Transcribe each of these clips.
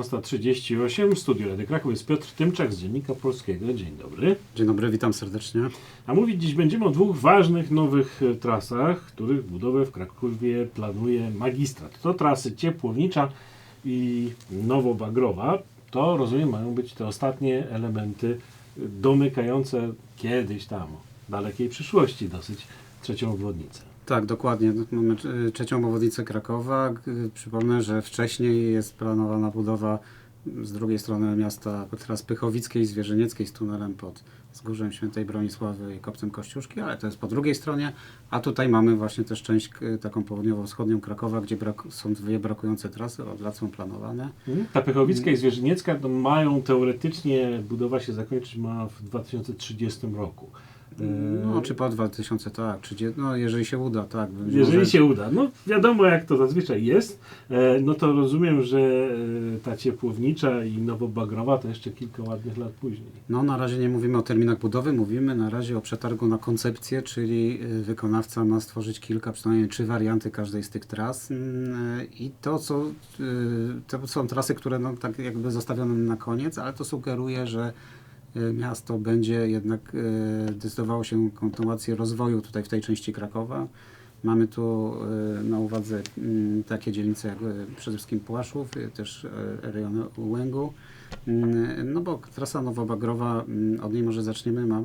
14.38 w studiu Rady Kraków jest Piotr Tymczak z Dziennika Polskiego. Dzień dobry. Dzień dobry, witam serdecznie. A mówić dziś będziemy o dwóch ważnych nowych e, trasach, których budowę w Krakowie planuje magistrat. To trasy Ciepłownicza i Nowobagrowa. To, rozumiem, mają być te ostatnie elementy domykające kiedyś tam, w dalekiej przyszłości dosyć, trzecią obwodnicę. Tak, dokładnie. Mamy e, trzecią obwodnicę Krakowa. Przypomnę, że wcześniej jest planowana budowa z drugiej strony miasta teraz Pychowickiej, Zwierzynieckiej z tunelem pod Wzgórzem Świętej Bronisławy i Kopcem Kościuszki, ale to jest po drugiej stronie. A tutaj mamy właśnie też część k- taką południowo-wschodnią Krakowa, gdzie brak, są dwie brakujące trasy, od lat są planowane. Ta Pychowicka i Zwierzyniecka to mają teoretycznie, budowa się zakończyć ma w 2030 roku. E, No, czy po 2000, tak, 30, no jeżeli się uda, tak. Jeżeli może- się uda. No wiadomo jak to zazwyczaj jest, e, no to rozumiem, że e, ta ciepłownicza i nowobagrowa to jeszcze kilka ładnych lat później. No, na razie nie mówimy o terminach budowy, mówimy na razie o przetargu na koncepcję, czyli y, wykonawca ma stworzyć kilka, przynajmniej trzy warianty każdej z tych tras. Mm, y, I to, co, y, to są trasy, które no, tak jakby zostawione na koniec, ale to sugeruje, że miasto będzie jednak y, decydowało się kontynuację rozwoju tutaj w tej części Krakowa. Mamy tu y, na uwadze mm, takie dzielnice jak y, przede wszystkim Płaszów, y, też y, rejon Łęgu. Mm, No bo trasa Nowobagrowa, mm, od niej może zaczniemy, ma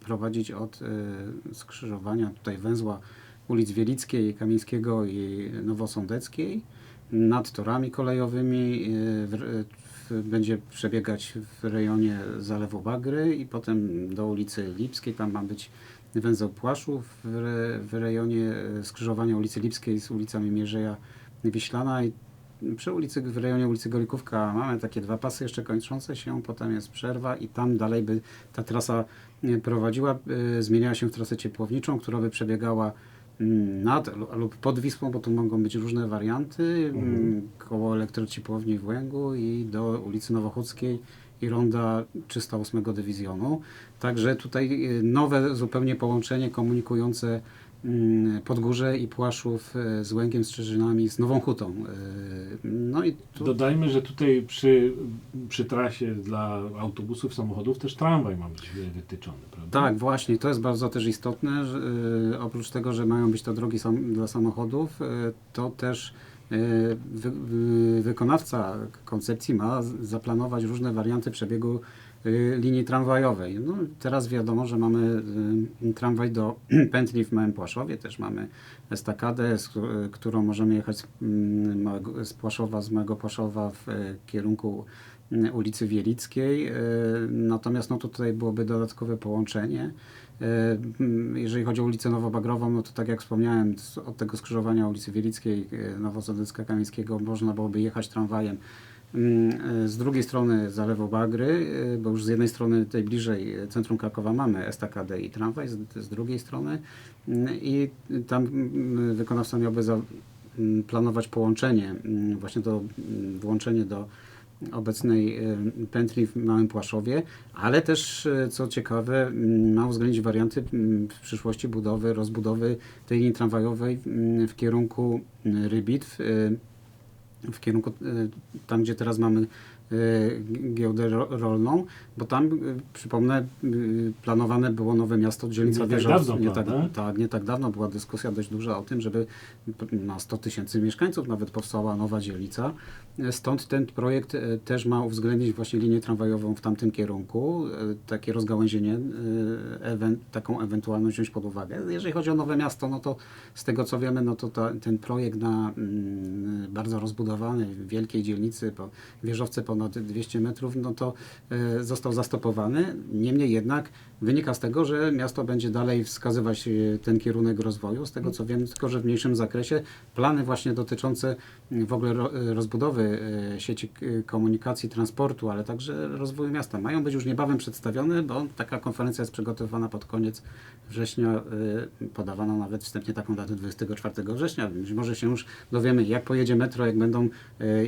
prowadzić od y, skrzyżowania tutaj węzła ulic Wielickiej, Kamińskiego i Nowosądeckiej nad torami kolejowymi. Będzie przebiegać w rejonie Zalewu Bagry i potem do ulicy Lipskiej. Tam ma być węzeł Płaszów w, re, w rejonie y, skrzyżowania ulicy Lipskiej z ulicami Mierzeja Wiślana i przy ulicy, w rejonie ulicy Golikówka mamy takie dwa pasy jeszcze kończące się, potem jest przerwa i tam dalej by ta trasa e, prowadziła, e, zmieniała się w trasę ciepłowniczą, która by przebiegała nad lu- lub pod Wisłą, bo tu mogą być różne warianty, mm, koło elektrociepłowni w Łęgu i do ulicy Nowochódzkiej i ronda 308 Dywizjonu. Także tutaj e, nowe zupełnie połączenie komunikujące mm, Podgórze i Płaszów e, z Łęgiem, Strzeżynami, z Nową Hutą. E, No i tu, Dodajmy, że tutaj przy, przy trasie dla autobusów, samochodów też tramwaj ma być wytyczony, prawda? tak, właśnie, to jest bardzo też istotne, że e, oprócz tego, że mają być to drogi sam, dla samochodów, to też wy, wy, wykonawca koncepcji ma z- zaplanować różne warianty przebiegu linii tramwajowej. No, teraz wiadomo, że mamy e, tramwaj do pętli w Małym Płaszowie, też mamy estakadę, z, e, którą możemy jechać z, mm, z Płaszowa, z Małego Płaszowa w kierunku mm, ulicy Wielickiej. Natomiast no, tutaj byłoby dodatkowe połączenie. Mm, Jeżeli chodzi o ulicę Nowobagrową, no to tak jak wspomniałem, od tego skrzyżowania ulicy Wielickiej, Nowosądecka, Kamińskiego można byłoby jechać tramwajem Z drugiej strony Zalewu Bagry, e, bo już z jednej strony tej bliżej e, centrum Krakowa mamy estakadę i tramwaj, z, z drugiej strony Mm, i tam mm, wykonawca miałby za, mm, planować połączenie, mm, właśnie to mm, włączenie do obecnej e, pętli w Małym Płaszowie, ale też, e, co ciekawe, mm, ma uwzględnić warianty mm, w przyszłości budowy, rozbudowy tej linii tramwajowej mm, w kierunku mm, Rybitw, e, w kierunku e, tam, gdzie teraz mamy giełdę ro- rolną, bo tam, e, przypomnę, e, planowane było nowe miasto, dzielnica Nie tak Wieżowców. dawno, nie, tak, prawda? tak, nie tak dawno była dyskusja dość duża o tym, żeby na 100 tysięcy mieszkańców nawet powstała nowa dzielnica. Stąd ten projekt e, też ma uwzględnić właśnie linię tramwajową w tamtym kierunku, e, takie rozgałęzienie, e, ewen- taką ewentualność wziąć pod uwagę. Jeżeli chodzi o nowe miasto, no to z tego co wiemy, no to ta, ten projekt na mm, bardzo rozbudowanej, wielkiej dzielnicy, po wieżowce ponad 200 metrów, no to e, został zastopowany. Niemniej jednak wynika z tego, że miasto będzie dalej wskazywać e, ten kierunek rozwoju, z tego co wiem, tylko że w mniejszym zakresie. Plany właśnie dotyczące w ogóle ro, rozbudowy e, sieci komunikacji, transportu, ale także rozwoju miasta mają być już niebawem przedstawione, bo taka konferencja jest przygotowana pod koniec września, podawano nawet wstępnie taką datę 24 września, więc może się już dowiemy, jak pojedzie metro, jak będą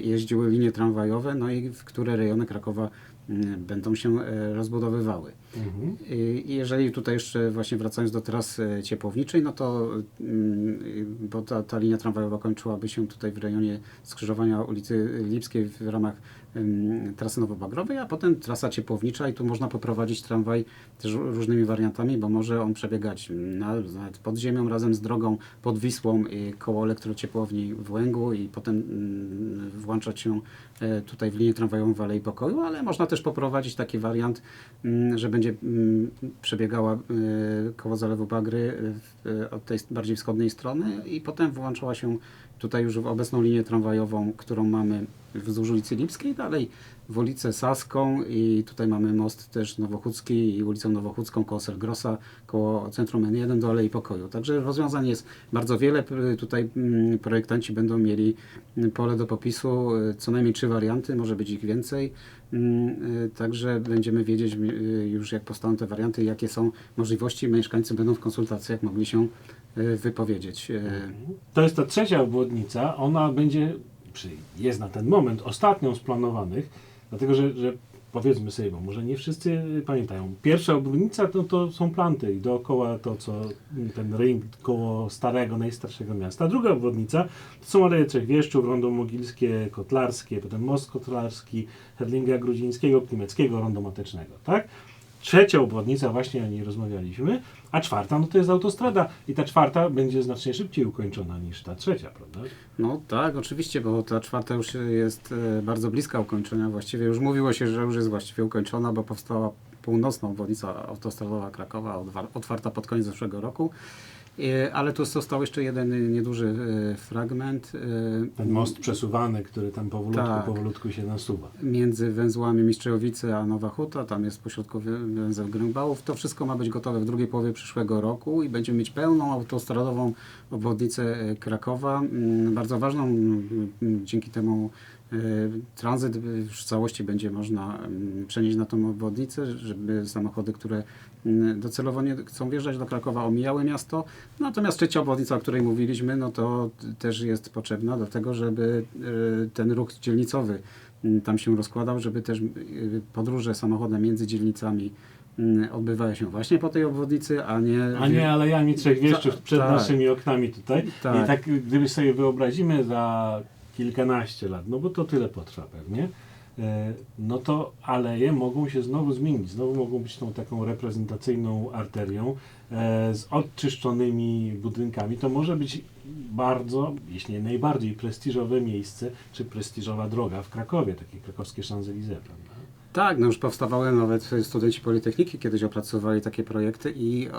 jeździły linie tramwajowe, no i w które rejony Krakowa mm, będą się e, rozbudowywały. Mhm. I jeżeli tutaj jeszcze właśnie wracając do trasy ciepłowniczej, no to mm, bo ta, ta linia tramwajowa kończyłaby się tutaj w rejonie skrzyżowania ulicy Lipskiej w ramach em, trasy nowobagrowej, a potem trasa ciepłownicza i tu można poprowadzić tramwaj też różnymi wariantami, bo może on przebiegać na, nawet pod ziemią razem z drogą pod Wisłą koło elektrociepłowni w Łęgu i potem mm, włączać się e, tutaj w linię tramwajową w Alei Pokoju, ale można też poprowadzić taki wariant, mm, że będzie mm, przebiegała e, koło Zalewu Bagry w- e, od tej bardziej wschodniej strony i potem włączała się tutaj już w obecną linię tramwajową, którą mamy wzdłuż ulicy Lipskiej, dalej w ulicę Saską i tutaj mamy most też Nowochódzki i ulicę Nowochódzką koło Sergrosa, koło Centrum N1 do Alei Pokoju. Także rozwiązań jest bardzo wiele. Tutaj mm, projektanci będą mieli pole do popisu, y, co najmniej trzy warianty, może być ich więcej. Mm, y, Także będziemy wiedzieć y, już jak powstaną te warianty, jakie są możliwości. Mieszkańcy będą w konsultacjach mogli się wypowiedzieć. Y, To jest ta trzecia obwodnica. Ona będzie, jest na ten moment ostatnią z planowanych, dlatego że, że powiedzmy sobie, bo może nie wszyscy pamiętają. Pierwsza obwodnica to, są planty i dookoła to, co ten ring koło starego, najstarszego miasta. Druga obwodnica to są Aleje Trzech Wieszczów, Rondo Mogilskie, Kotlarskie, potem Most Kotlarski, Hedlinga Grudzińskiego, Klimeckiego, Rondo Matecznego, tak? Trzecia obwodnica, właśnie o niej rozmawialiśmy, a czwarta, no to jest autostrada i ta czwarta będzie znacznie szybciej ukończona niż ta trzecia, prawda? No tak, oczywiście, bo ta czwarta już jest e, bardzo bliska ukończenia. Właściwie już mówiło się, że już jest właściwie ukończona, bo powstała północna obwodnica autostradowa Krakowa, otwarta pod koniec zeszłego roku. E, Ale tu został jeszcze jeden nieduży e, fragment. e, Ten most przesuwany, który tam powolutku, Tak. powolutku się nasuwa. między węzłami Mistrzejowice a Nowa Huta, tam jest pośrodku wę- węzeł Grębałów. To wszystko ma być gotowe w drugiej połowie przyszłego roku i będziemy mieć pełną autostradową obwodnicę e, Krakowa. Mm, Bardzo ważną, mm, mm, dzięki temu e, tranzyt już w całości będzie można mm, przenieść na tą obwodnicę, żeby samochody, które mm, docelowo nie chcą wjeżdżać do Krakowa, omijały miasto. Natomiast trzecia obwodnica, o której mówiliśmy, no to też jest potrzebna do tego, żeby e, ten ruch dzielnicowy mm, tam się rozkładał, żeby też y, podróże samochodem między dzielnicami odbywały się właśnie po tej obwodnicy, a nie... A nie alejami trzech wieszczów Ta- przed tak. naszymi oknami tutaj. Tak. I tak gdyby sobie wyobrazimy za kilkanaście lat, no bo to tyle potrwa pewnie, e, no to aleje mogą się znowu zmienić. Znowu mogą być tą taką reprezentacyjną arterią e, z odczyszczonymi budynkami. To może być bardzo, jeśli nie najbardziej prestiżowe miejsce, czy prestiżowa droga w Krakowie, takie krakowskie Champs-Élysées, prawda? Tak, no już powstawały nawet studenci Politechniki kiedyś opracowali takie projekty i e,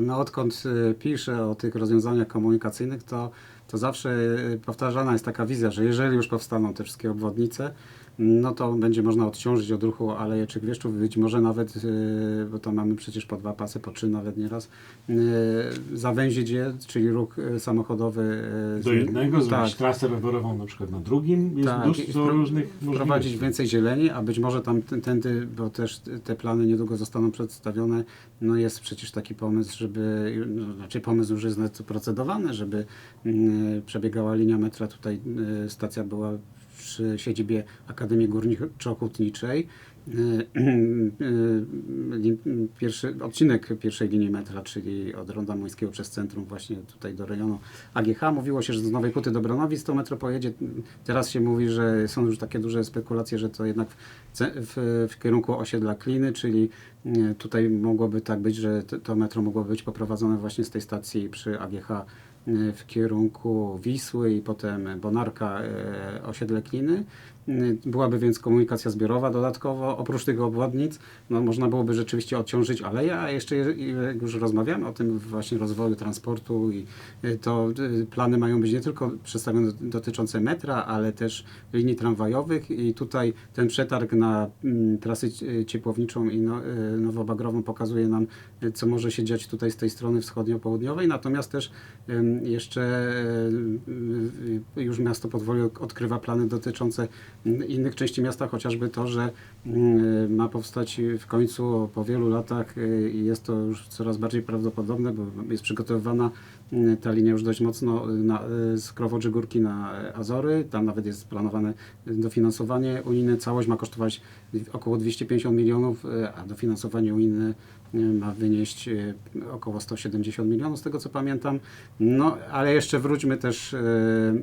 no odkąd e, piszę o tych rozwiązaniach komunikacyjnych, to, to zawsze e, powtarzana jest taka wizja, że jeżeli już powstaną te wszystkie obwodnice, no to będzie można odciążyć od ruchu Aleje czy Gwieszczów, być może nawet, e, bo tam mamy przecież po dwa pasy, po trzy nawet nieraz, e, zawęzić je, czyli ruch e, samochodowy. Do jednego, tak, zrobić trasę rowerową na przykład na drugim, jest Tak, dużo różnych możliwości. więcej zieleni, a być może tam tędy, bo też te plany niedługo zostaną przedstawione, no jest przecież taki pomysł, żeby, no, znaczy pomysł już jest procedowany, żeby mm, przebiegała linia metra, tutaj y, stacja była przy siedzibie Akademii Górniczo-Hutniczej. Y, y, li- Pierwszy odcinek pierwszej linii metra, czyli od Ronda Młyńskiego przez centrum właśnie tutaj do rejonu AGH. Mówiło się, że z Nowej Huty do Bronowic to metro pojedzie. Teraz się mówi, że są już takie duże spekulacje, że to jednak w, w, w kierunku osiedla Kliny, czyli e, tutaj mogłoby tak być, że to, metro mogłoby być poprowadzone właśnie z tej stacji przy AGH e, w kierunku Wisły i potem Bonarka, e, osiedle Kliny. E, Byłaby więc komunikacja zbiorowa dodatkowo. Oprócz tych obwodnic no, można byłoby rzeczywiście odciążyć aleje, a jeszcze je- jak już rozmawiamy o tym właśnie rozwoju transportu i e, to e, plany mają być nie tylko przedstawione dotyczące metra, ale też linii tramwajowych i tutaj ten przetarg na mm, trasę cie- ciepłowniczą i no, nowobagrową pokazuje nam, co może się dziać tutaj z tej strony wschodnio-południowej, natomiast też jeszcze już miasto Podwoli odkrywa plany dotyczące innych części miasta, chociażby to, że mm, ma powstać w końcu po wielu latach e, i jest to już coraz bardziej prawdopodobne, bo jest przygotowywana y, ta linia już dość mocno y, na, y, z Krowodrzy Górki na y, Azory. Tam nawet jest planowane y, dofinansowanie unijne. Całość ma kosztować około 250 milionów, y, a dofinansowanie unijne y, ma wynieść y, około 170 milionów, z tego co pamiętam. No, ale jeszcze wróćmy też y,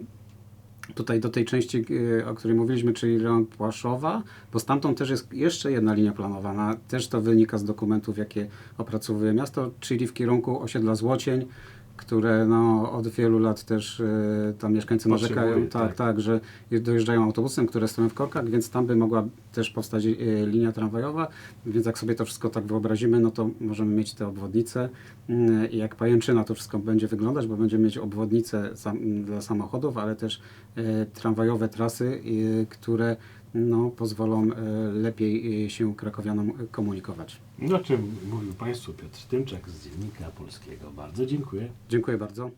tutaj do tej części, y, o której mówiliśmy, czyli rejon Płaszowa, bo stamtąd też jest jeszcze jedna linia planowana. Też to wynika z dokumentów, jakie opracowuje miasto, czyli w kierunku osiedla Złocień, które no, od wielu lat też y, tam mieszkańcy Potrzebuje, narzekają, tak, tak. tak, że dojeżdżają autobusem, które stoją w korkach, więc tam by mogła też powstać y, linia tramwajowa, więc jak sobie to wszystko tak wyobrazimy, no to możemy mieć te obwodnice y, i jak pajęczyna to wszystko będzie wyglądać, bo będziemy mieć obwodnice sam, dla samochodów, ale też y, tramwajowe trasy, y, które no, pozwolą y, lepiej y, się krakowianom komunikować. O czym mówił Państwu Piotr Tymczak z Dziennika Polskiego. Bardzo dziękuję. Dziękuję bardzo.